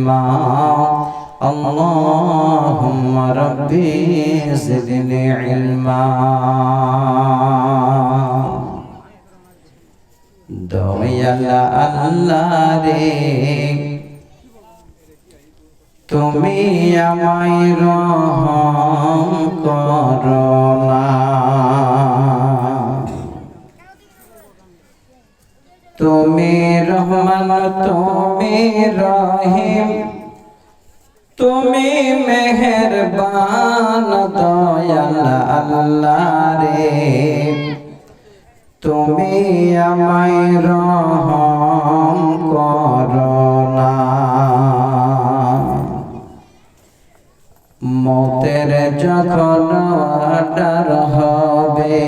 علما اللهم ربي زدني علما দয়াল আল্লাহ রে তুমি আমায় রহম করো না তুমি রহমান, তুমি রহিম। তুমি মেহেরবান, দয়াল রে তুমি আমায় রহম করো না। মতের যখন ডার হবে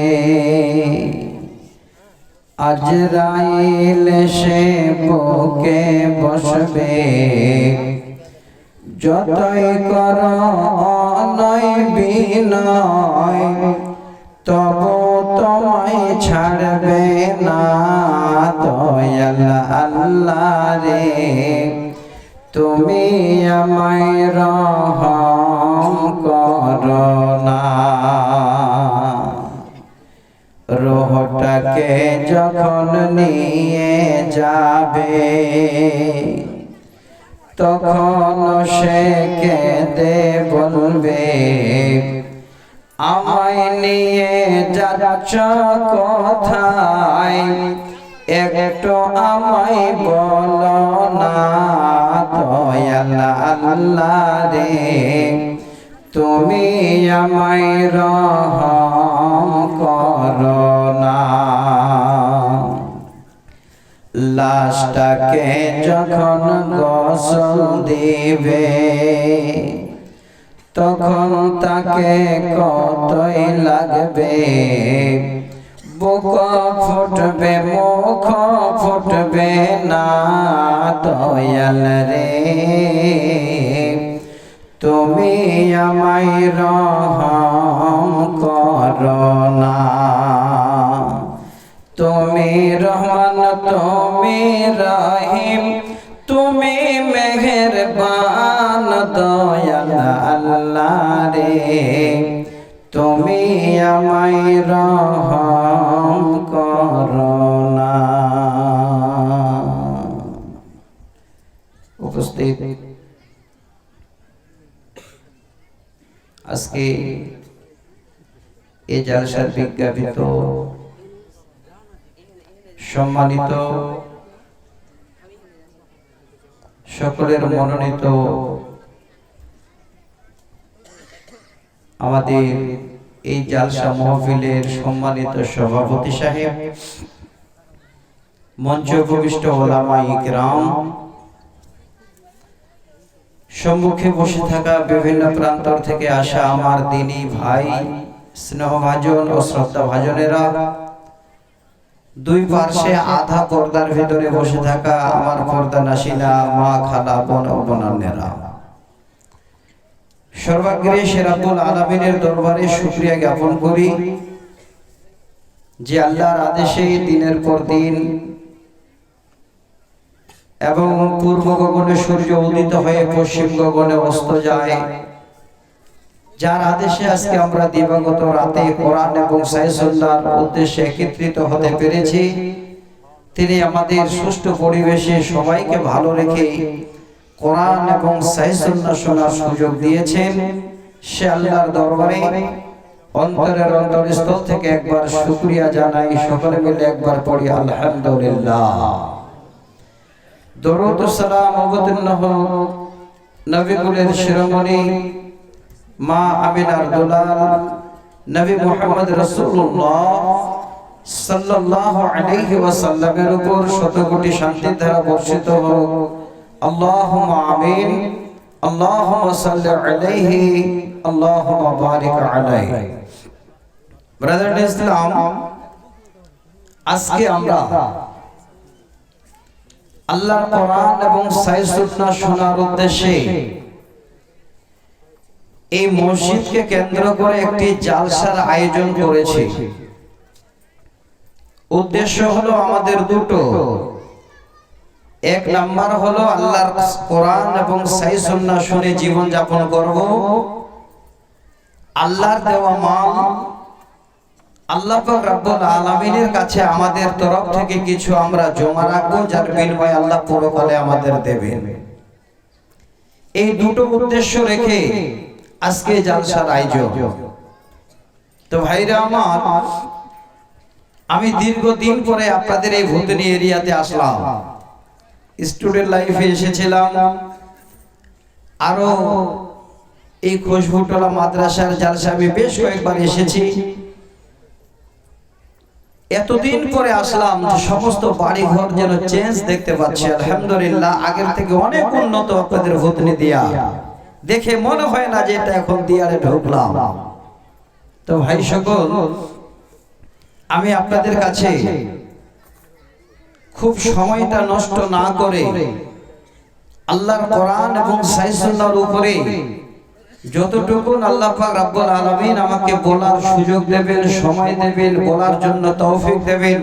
আজরাইল সে বুকে বসবে। যতই কর নয় বিনয়, তব তোমায় ছাড়বে না দয়াল আল্লাহ রে। তুমি আমায় রহম করো। যখন নিয়ে যাবে, তখন সে কেঁদে বলবে, আমায় নিয়ে যাচ্ছ কোথায়? একটু আমায় বলো না, দয়াল আল্লাহ রে। তুমি আমায় রহম করো না। লাশটাকে যখন গোসল দিবে, তখন তাকে কতই লাগবে? বুক ফুটবে, মুখ ফুটবে না দয়াল রে। তুমি আমায় রহম করো না। তুমি রহমান, তুমি রহিম, তুমি মেহেরবান, দয়াল আল্লাহ রে। তুমি আমায় রহম আজকে এই জালসার বিজ্ঞাপিত, সম্মানিত, সকলের মনোনীত আমাদের এই জালসা মহফিলের সম্মানিত সভাপতি সাহেব, মঞ্চ উপবিষ্ট ওলামা ইকরাম সম্মুখে বসে থাকা বিভিন্ন প্রান্তর থেকে আসা আমার দিনী ভাই, স্নেহভাজন ও শ্রদ্ধা ভাজনেরা দুই পার্শ্বে আধা পর্দার ভিতরে বসে থাকা আমার পর্দা নাসিনা মা, খালা, বোন ও বোনান্নেরা সর্বাগ্রে সেরাবুল আলমিনের দরবারে শুক্রিয়া জ্ঞাপন করি যে আল্লাহর আদেশে দিনের পর দিন এবং পূর্ব গগনে সূর্য উদিত হয়ে পশ্চিম গগনে অস্ত যায়। যার আদেশে আজকে আমরা দিবাগত রাতে কোরআন এবং সাইসুল্লাহর উদ্দেশ্যে একত্রিত হতে পেরেছি। তিনি আমাদের সুষ্ঠু পরিবেশে সবাইকে ভালো রেখে কোরআন এবং সাইসুল্লাহ শোনার সুযোগ দিয়েছেন। সে আল্লাহর দরবারে অন্তরের অন্তরস্থল থেকে একবার শুকরিয়া জানাই। সকলে মিলে একবার পড়ি, আলহামদুলিল্লাহ। দরুদ সালাম অবতীর্ণ হোক নবীগুলের শিরোমণি, মা আমিনার দুলাল, নবী মুহাম্মদ রাসূলুল্লাহ সাল্লাল্লাহু আলাইহি ওয়াসাল্লামের উপর শত কোটি শান্তির ধারা বর্ষিত হোক। আল্লাহুম্মা আমিন, আল্লাহুম্মা সাল্লি আলাইহি, আল্লাহুম্মা বারিক আলাইহি। ব্রাদার ইসলাম, আজকে আমরা আল্লাহর কোরআন এবং সাইসুন্নাহ শোনার উদ্দেশ্যে এই মসজিদকে কেন্দ্র করে একটি জালসার আয়োজন করেছি। উদ্দেশ্য হলো আমাদের দুটো। এক নাম্বার হলো আল্লাহর কোরআন এবং সাই সুন্নাহ শুনে জীবন যাপন করব। আল্লাহর দেওয়া মাল আল্লাহ রব্বুল আলামিনের কাছে আমাদের তরফ থেকে কিছু আমরা জমা রাখব, যার বিনিময়ে আল্লাহ আমাদের দেবেন। এই দুটো উদ্দেশ্য রেখে আজকে জালসার আয়োজন। তো ভাইরা আমার, আমি দীর্ঘদিন পরে আপনাদের এই ভূতনি এরিয়াতে আসলাম। স্টুডেন্ট লাইফে এসেছিলাম। আরও এই খুশবুটলা মাদ্রাসার জালসা আমি বেশ কয়েকবার এসেছি। এতদিন পরে আসলাম যে সমস্ত বাড়ি ঘর যেন চেঞ্জ দেখতে পাচ্ছি। আলহামদুলিল্লাহ, আগের থেকে অনেক উন্নত আপনাদের ভূতনি দিয়া। দেখে মনে হয় না যে এটা এখন দিয়ারে ঢুকলাম। তো ভাই সকল, আমি আপনাদের কাছে খুব সময়টা নষ্ট না করে আল্লাহর কোরআন এবং সাইসুল্লাহর উপরে যতটুকু আল্লাহ পাক রব্বুল আলামিন আমাকে বলার সুযোগ দেবেন, সময় দেবেন, বলার জন্য তৌফিক দেবেন,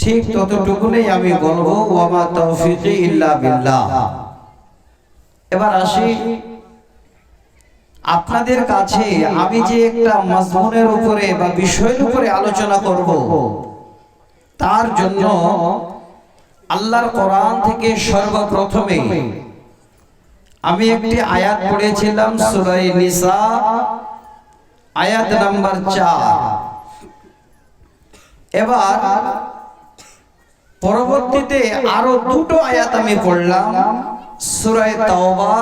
ঠিক ততটুকুনই আমি বলব, ওয়ামা তৌফিকি ইল্লা বিল্লাহ। এবার আসি, আপনাদের কাছে আমি যে একটা মজমুনের উপরে বা বিষয়ের উপরে আলোচনা করব, তার জন্য আল্লাহর কোরআন থেকে সর্বপ্রথমে আমি একটি আয়াত পড়েছিলাম সুরাই নিসা, আয়াত নাম্বার 4 এবার পরবর্তীতে আরও দুটো আয়াত আমি পড়লাম সূরা তাওবা,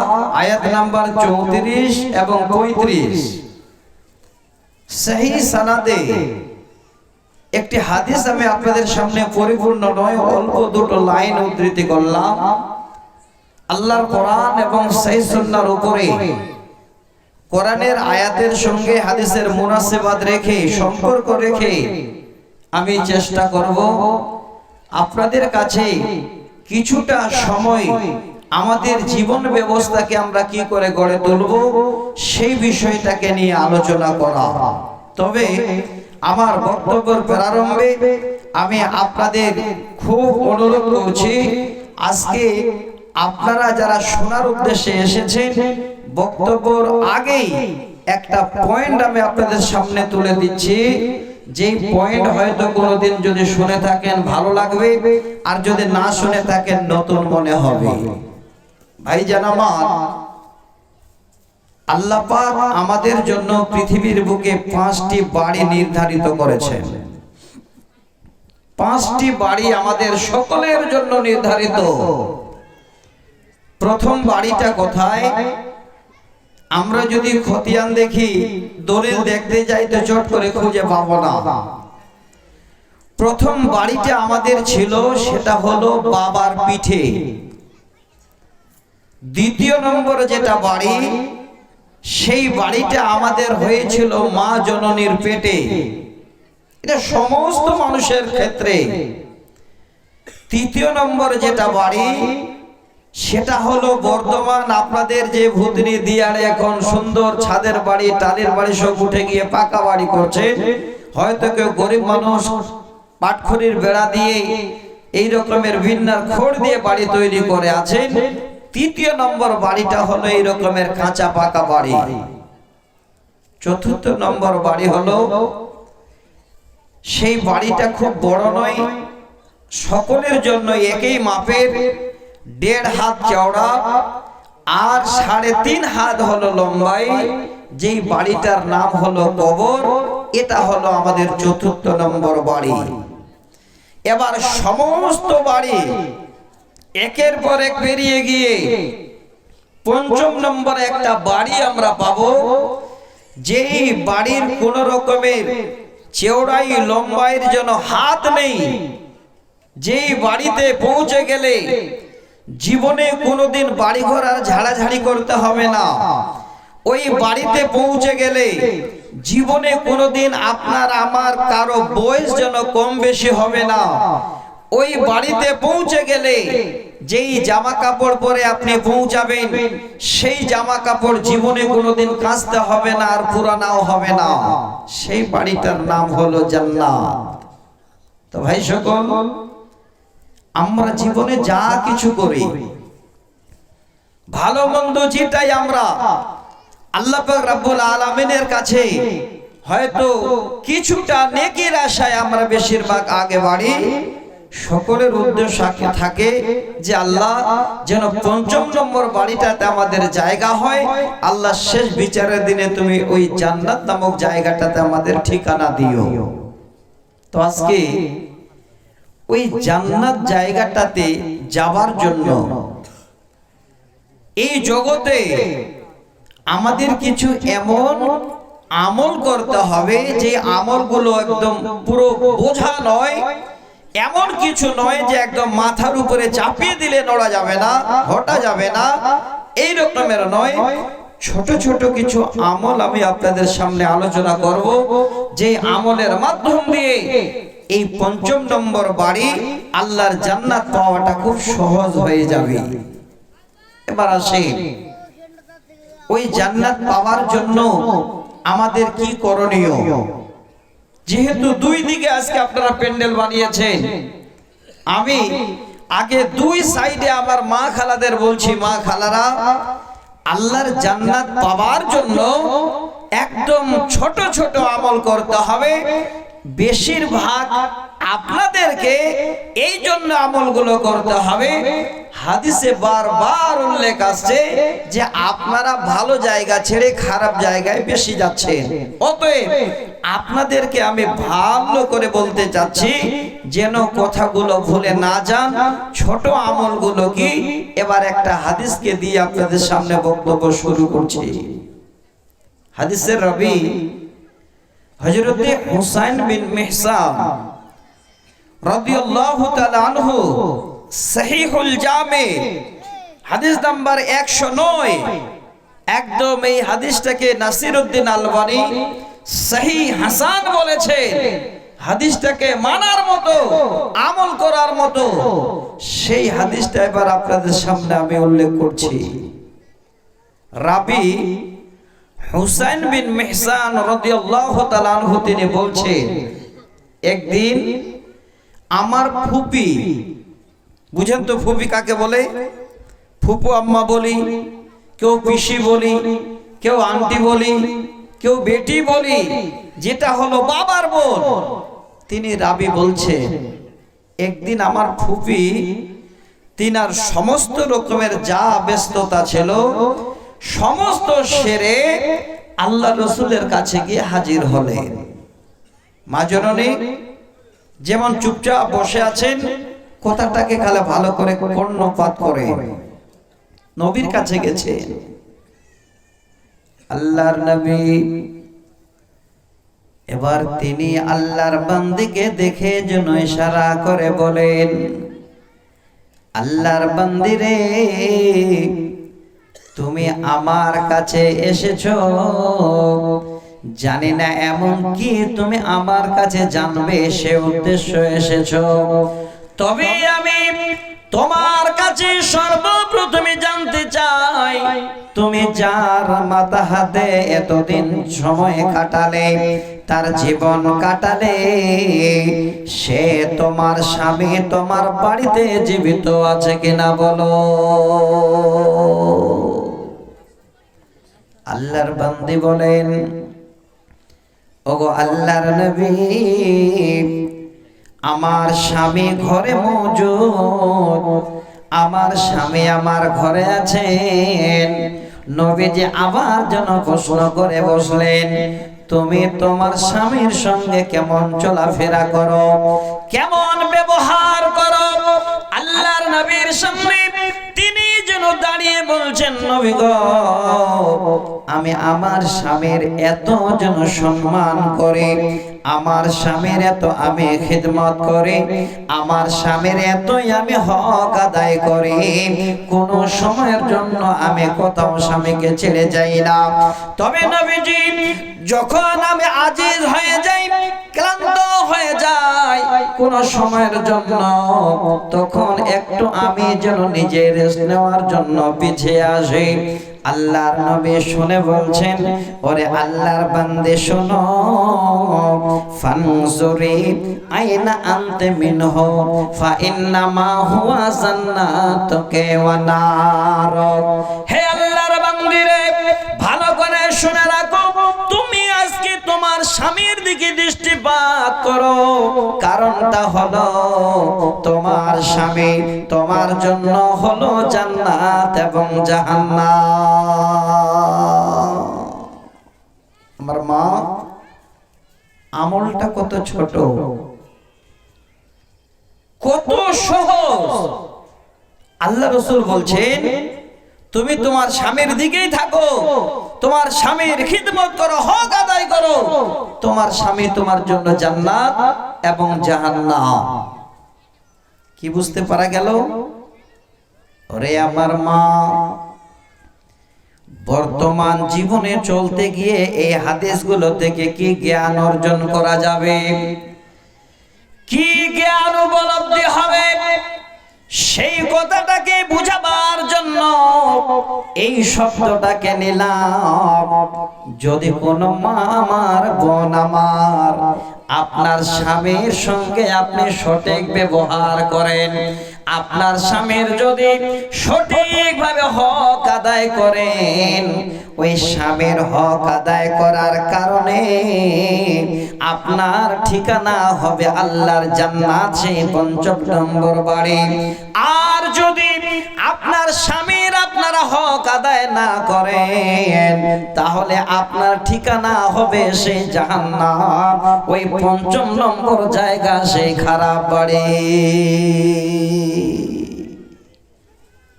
আয়াত নাম্বার 34 এবং পঁয়ত্রিশ। সেই সানাদে একটি হাদিস আমি আপনাদের সামনে পরিপূর্ণ নয়, অল্প দুটো লাইন উদ্ধৃতি করলাম। আল্লাহর কোরআন এবং সহি সুন্নাহর উপরে। কোরআনের আয়াতের সঙ্গে হাদিসের মুনাসেবাদ রেখে, সম্পর্ক রেখে আমি চেষ্টা করব আপনাদের কাছে কিছুটা সময় আমাদের জীবন ব্যবস্থাকে আমরা কি করে গড়ে তুলব সেই বিষয়টাকে নিয়ে আলোচনা করা। তবে আমার বক্তব্যের প্রারম্ভে আমি আপনাদের খুব অনুরোধ করছি, আজকে আপনারা যারা শোনার উদ্দেশ্যে এসেছেন, বক্তব্যর আগেই একটা পয়েন্ট আমি আপনাদের সামনে তুলে দিচ্ছি। যেই পয়েন্ট হয়তো কোনোদিন যদি শুনে থাকেন, ভালো লাগবে, আর যদি না শুনে থাকেন, নতুন মনে হবে। ভাই জানামার আল্লাহ পাক আমাদের জন্য পৃথিবীর বুকে পাঁচটি বাড়ি নির্ধারিত করেছেন। পাঁচটি বাড়ি আমাদের সকলের জন্য নির্ধারিত। প্রথম বাড়িটা কোথায়? আমরা যদি খতিয়ান দেখি, দলিল দেখতে যাই তো চট করে খুঁজে পাবো না। প্রথম বাড়িটা আমাদের ছিল, সেটা হলো বাবার পিঠে। দ্বিতীয় নম্বরে যেটা বাড়ি, সেই বাড়িটা আমাদের হয়েছিল মা জননীর পেটে। এটা সমস্ত মানুষের ক্ষেত্রে। তৃতীয় নম্বর যেটা বাড়ি সেটা হলো বর্তমান আপনাদের যে ভূতনি দিয়ারে এখন সুন্দর ছাদের বাড়ি, টালির বাড়ি সব উঠে গিয়ে পাকা বাড়ি করছে। হয়তো কেউ গরিব মানুষ পাটখড়ির বেড়া দিয়ে এই রকমের ভিন্নার খড় দিয়ে বাড়ি তৈরি করে আছেন তৃতীয় নম্বর বাড়িটা হলো এই রকমের কাঁচা পাকা বাড়ি। চতুর্থ নম্বর বাড়ি হলো, সেই বাড়িটা খুব বড় নয়, সকলের জন্য একই মাপের। দেড় হাত চওড়া আর সাড়ে তিন হাত হলো লম্বাই। যেই বাড়িটার নাম হলো কবর, এটা হলো আমাদের চতুর্থ নম্বর বাড়ি। এবার সমস্ত বাড়ি একের পর এক বেরিয়ে গিয়ে পঞ্চম নম্বরে একটা বাড়ি আমরা পাবো। যেই বাড়ির কোন রকমের চেওড়াই লম্বাইয়ের জন্য হাত নেই, যেই বাড়িতে পৌঁছে গেলে জীবনে কোনোদিন বাড়ি ঘর আর ঝাড়াঝাড়ি করতে হবে না। ওই বাড়িতে পৌঁছে গেলে জীবনে কোনোদিন আপনার, আমার, কারও বয়স যেন কম বেশি হবে না। ওই বাড়িতে পৌঁছে গেলে যেই জামা কাপড় পরে আপনি পৌঁছাবেন, সেই জামা কাপড় জীবনে কোনোদিন কাচতে হবে না আর পুরানাও হবে না। সেই বাড়িটার নাম হলো জান্নাত। তো ভাই সকল আমরা জীবনে যা কিছু করি, ভালো মন্দ যেটাই আমরা, আল্লাহ রাব্বুল আলামিনের কাছে হয়তো কিছুটা নেকির আশায় আমরা বেশিরভাগ আগে বাড়ি, সকলের উদ্দেশ্য থাকে যে আল্লাহ যেন পঞ্চম নম্বর বাড়িটাতে আমাদের জায়গা হয়, আল্লাহ শেষ বিচারের দিনে তুমি ওই জান্নাত নামক জায়গাটাতে আমাদের ঠিকানা দিও। তো আজকে ওই জান্নাত জায়গাটাতে যাবার জন্য। এই জগতে আমাদের কিছু এমন আমল করতে হবে যে আমলগুলো একদম পুরো বোঝা নয়, এমন কিছু নয় যে একদম মাথার উপরে চাপিয়ে দিলে নড়া যাবে না হটা যাবে না, এই রকমের নয়। ছোট ছোট কিছু আমল আমি আপনাদের সামনে আলোচনা করব, যে আমলের মাধ্যম দিয়ে এই পঞ্চম নম্বর বাড়ি আল্লাহর জান্নাত পাওয়াটা খুব সহজ হয়ে যাবে। এবার আসে ওই জান্নাত পাওয়ার জন্য আমাদের কি করণীয়? যেহেতু দুই দিকে আজকে আপনারা প্যান্ডেল বানিয়েছেন, আমি আগে দুই সাইডে আমার মা খালাদের বলছি, মা খালারা, আল্লাহর জান্নাত পাওয়ার জন্য একদম ছোট ছোট আমল করতে হবে বেশিরভাগ আপনাদেরকে এই জন্য আমলগুলো করতে হবে। হাদিসে বারবার উল্লেখ আসছে যে আপনারা ভালো জায়গা ছেড়ে খারাপ জায়গায় বেশি যাচ্ছেন। অতএব আপনাদেরকে আমি ভালো করে বলতে চাচ্ছি, যেন কথাগুলো ভুলে না যান। ছোট আমলগুলো কি? এবার একটা হাদিসকে দিয়ে আপনাদের সামনে বক্তব্য শুরু করছি। হাদিসের রবি হযরতে হুসাইন বিন মিহসান রাদিয়াল্লাহু তাআলা আনহু সহিহুল জামে, হাদিস নাম্বার 109 একদম এই হাদিসটাকে নাসিরউদ্দিন আলবানী সহি হাসান বলেছে হাদিসটাকে মানার মতো, আমল করার মতো। সেই হাদিসটা এবার আপনাদের সামনে আমি উল্লেখ করছি। রাবি হুসাইন বিন মেহসান রাদিয়াল্লাহু তাআলা আনহু তিনি বলছেন, একদিন আমার ফুপি বুঝেন তো ফুপি কাকে বলে? ফুপু আম্মা বলি, কেউ পিসি বলি, কেউ আন্টি বলি, কেউ বেটি বলি, যেটা হলো বাবার বোন। তিনি রাবি বলছেন, একদিন আমার ফুপি তিনার সমস্ত রকমের যা ব্যস্ততা ছিল সমস্ত সেরে আল্লাহ রসুলের কাছে গিয়ে হাজির হলেন। মা জননী, যেমন চুপচাপ বসে আছেন, কথাটাকে খালে ভালো করে কর্ণপাত করে। নবীর কাছে গেছে। আল্লাহর নবী, এবার তিনি আল্লাহর বান্দিকে দেখে যেন ইশারা করে বলেন, আল্লাহর বান্দিরে তুমি আমার কাছে এসেছ। জানি না এমন কি তুমি আমার কাছে জানবে, সে উদ্দেশ্য এসেছ। তবে আমি তোমার কাছে সর্বপ্রথমে জানতে চাই, তুমি যার মাথা হাতে এতদিন সময় কাটালে, তার জীবন কাটালে, সে তোমার স্বামী তোমার বাড়িতে জীবিত আছে কিনা বলো। আল্লাহর বান্দি বলেন, ওগো আল্লাহর নবী, আমার স্বামী ঘরে মজুদ, আমার স্বামী আমার ঘরে আছেন। নবীজি আবার যেন প্রশ্ন করে বসলেন, তুমি তোমার স্বামীর সঙ্গে কেমন চলাফেরা করো? কেমন ব্যবহার করো? আল্লাহর নবীর সামনে বলছেন, নবী গো, আমি আমার স্বামীর এত যেন সম্মান করে, আমার স্বামীর এত আমি খিদমত করে, আমার স্বামীর এতই আমি হক আদায় করি, কোন সময়ের জন্য আমি কোথাও স্বামীকে ছেড়ে যাই না। তবে নবীজি, যখন আমি আজিজ হয়ে যাই, ক্লান্ত হয়ে যাই কোন সময়ের জন্য। তখন একটু আমি যেন নিজে রেস্ট নেওয়ার জন্য পিছিয়ে আসি। আল্লাহর নবী শুনে বলছেন, ওরে আল্লাহর বান্দে শোনো, ফানজুরি আইনা আনতে মিনহু, ফা ইন্নামা হুয়া জান্নাতুকে ওয়া নার। হে আল্লাহর স্বামীর দিকে দৃষ্টিপাত করো। কারণটা হলো তোমার স্বামী তোমার জন্য হলো জান্নাত এবং জাহান্নাম। আমার মা, আমলটা কত ছোট। কত সহজ। আল্লাহ রসুল বলছেন তুমি তোমার স্বামীর দিকেই থাকো। তোমার স্বামীর খিদমত করো, হক আদায় করো। তোমার স্বামী তোমার জন্য জান্নাত এবং জাহান্নাম। কি বুঝতে পারা গেল? ওরে আমার মা, বর্তমান জীবনে চলতে গিয়ে এই হাদিসগুলো থেকে কি জ্ঞান অর্জন করা যাবে? কি জ্ঞান উপলব্ধি হবে? সেই কথাটাকে বুঝাবার জন্য এই শব্দটাকে নিলাম। যদি কোনো মা আমার বোন আমার আপনার স্বামীর সঙ্গে আপনি সঠিক ব্যবহার করেন আপনার স্বামীর যদি সঠিকভাবে হক আদায় করেন, ওই স্বামীর হক আদায় করার কারণে আপনার ঠিকানা হবে আল্লাহর জান্নাত, সেই পঞ্চম নম্বর বাড়ি। আর যদি আপনার স্বামীর আপনারা হক আদায় না করেন, তাহলে আপনার ঠিকানা হবে সেই জাহান্নাম। ওই পঞ্চম নম্বর জায়গা সেই খারাপ বাড়ি।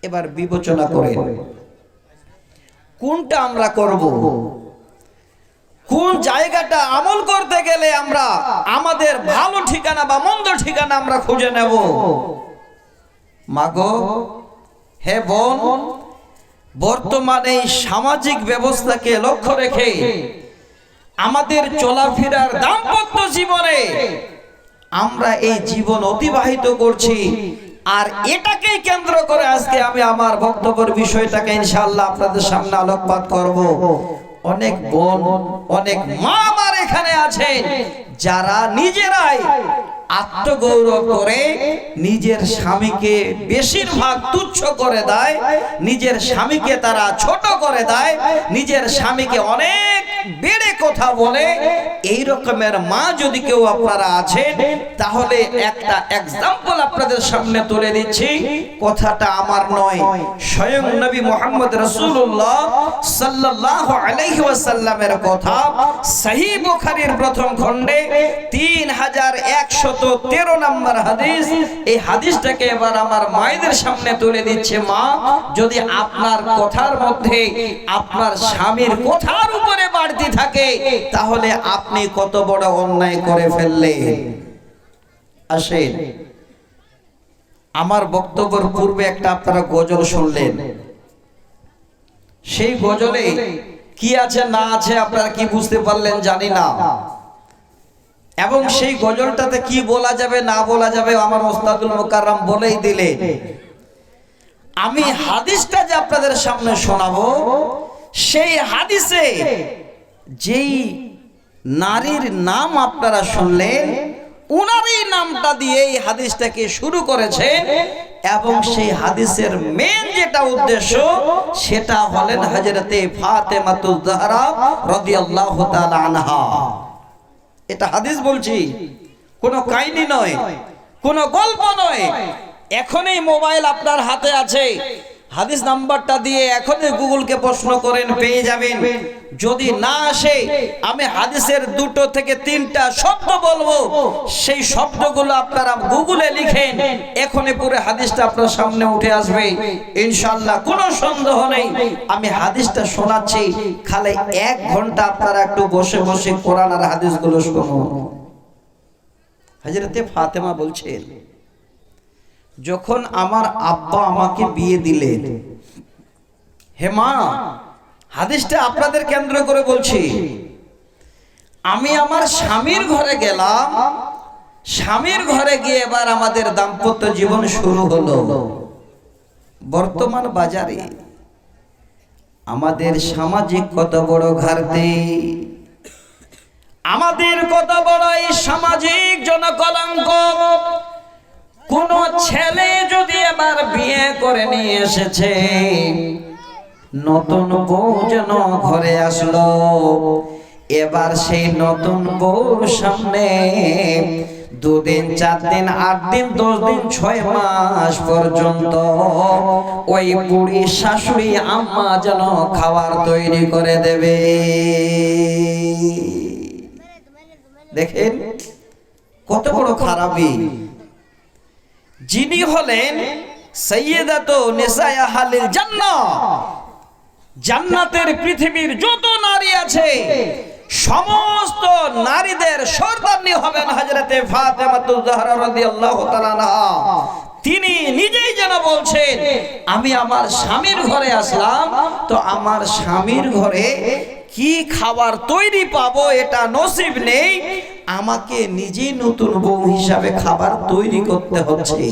এবার বিবেচনা করে। কোনটা আমরা করব? কোন জায়গাটা আমল করতে গেলে আমরা আমাদের ভালো ঠিকানা বা মন্দ ঠিকানা আমরা খুঁজে নেব? মাগো, হে বোন বর্তমানে এই সামাজিক ব্যবস্থাকে লক্ষ্য রেখে আমাদের চলাফেরার দাম্পত্য জীবনে আমরা এই জীবন অতিবাহিত করছি। আর এটাকেই কেন্দ্র করে আজকে আমি আমার বক্তব্যের বিষয়টাকে ইনশাআল্লাহ আপনাদের সামনে আলোকপাত করব। অনেক বোন, অনেক মা আমার এখানে আছেন, যারা নিজেরাই আত্মগৌরব করে নিজের স্বামীকে বেশিরভাগ তুচ্ছ করে দেয়, নিজের স্বামীকে তারা ছোট করে দেয়, নিজের স্বামীকে অনেক বেড়ে কথা বলে। এই রকমের মা যদি কেউ আপনারা আছেন, তাহলে একটা এক্সাম্পল আপনাদের সামনে তুলে দিচ্ছি। কথাটা আমার নয়, স্বয়ং নবী মোহাম্মদ রাসূলুল্লাহ সাল্লাল্লাহু আলাইহি ওয়াসাল্লামের কথা। সহিহ বুখারীর প্রথম খণ্ডে 3113 নম্বর হাদিস, এই হাদিসটাকে এবার আমার মায়েদের সামনে তুলে দিচ্ছে মা, যদি আপনার কথার মধ্যে আপনার স্বামীর কথার উপরে বাড়তি থাকে, তাহলে আপনি কত বড় অন্যায় করে ফেললেন। আসেন। আমার বক্তব্যের পূর্বে একটা আপনারা গজল শুনলেন। সেই গজলে কি আছে না আছে আপনারা কি বুঝতে পারলেন জানি না। এবং সেই গজলটাতে কি বলা যাবে, না বলা যাবে, আমার ওস্তাদুল মোকাররম বলেই দিলে। আমি হাদিসটা যে আপনাদের সামনে শোনাবো, সেই হাদিসে যেই নারীর নাম আপনারা শুনলেন, উনারই নামটা দিয়ে এই হাদিসটাকে শুরু করেছেন এবং সেই হাদিসের মেন যেটা উদ্দেশ্য, সেটা হলেন হযরতে ফাতেমাতুজ জাহরা রাদিয়াল্লাহু তাআলা আনহা। এটা হাদিস বলছি। কোনো কাহিনী নয় কোনো গল্প নয়। এখনই মোবাইল আপনার হাতে আছে। হাদিস নাম্বারটা দিয়ে এখনই গুগলকে প্রশ্ন করেন, পেয়ে যাবেন। যদি না আসে, আমি হাদিসের দুটো থেকে তিনটা শব্দ বলব। সেই শব্দগুলো আপনারা গুগলে লিখেন, এখনই পুরো হাদিসটা আপনার সামনে উঠে আসবে। ইনশাআল্লাহ, কোনো সন্দেহ নেই। আমি হাদিসটা শোনাচ্ছি, খালি এক ঘণ্টা আপনারা একটু বসে বসে কোরআন আর হাদিসগুলো শুনুন। হযরতে ফাতেমা বলছেন যখন আমার আব্বা আমাকে বিয়ে দিলেন হে মা, হাদিসটা আপনাদের কেন্দ্র করে বলছি। আমি আমার স্বামীর ঘরে গেলাম, স্বামীর ঘরে গিয়ে এবার আমাদের দাম্পত্য জীবন শুরু হলো। বর্তমান বাজারে আমাদের সামাজিক কত বড় ঘাটতি। আমাদের কত বড় এই সামাজিক জনকলঙ্ক। কোন ছেলে যদি এবার বিয়ে করে নিয়ে এসেছে, নতুন বউ যেন ঘরে আসলো। এবার সেই নতুন বউর সামনে দুদিন চার দিন আট দিন দশ দিন ছয় মাস পর্যন্ত ওই বুড়ি শাশুড়ি আম্মা যেন খাবার তৈরি করে দেবে। দেখেন কত বড় খারাপই। যিনি হলেন জান্নাতের পৃথিবীর যত নারী আছে, সমস্ত নারীদের সর্দারনি হবেন তাআলা তিনি নিজেই যেন বলছেন, আমি আমার স্বামীর ঘরে আসলাম, তো আমার স্বামীর ঘরে কি খাবার তৈরি পাবো এটা নসিব নেই? আমাকে নিজেই নতুন বউ হিসাবে খাবার তৈরি করতে হচ্ছে।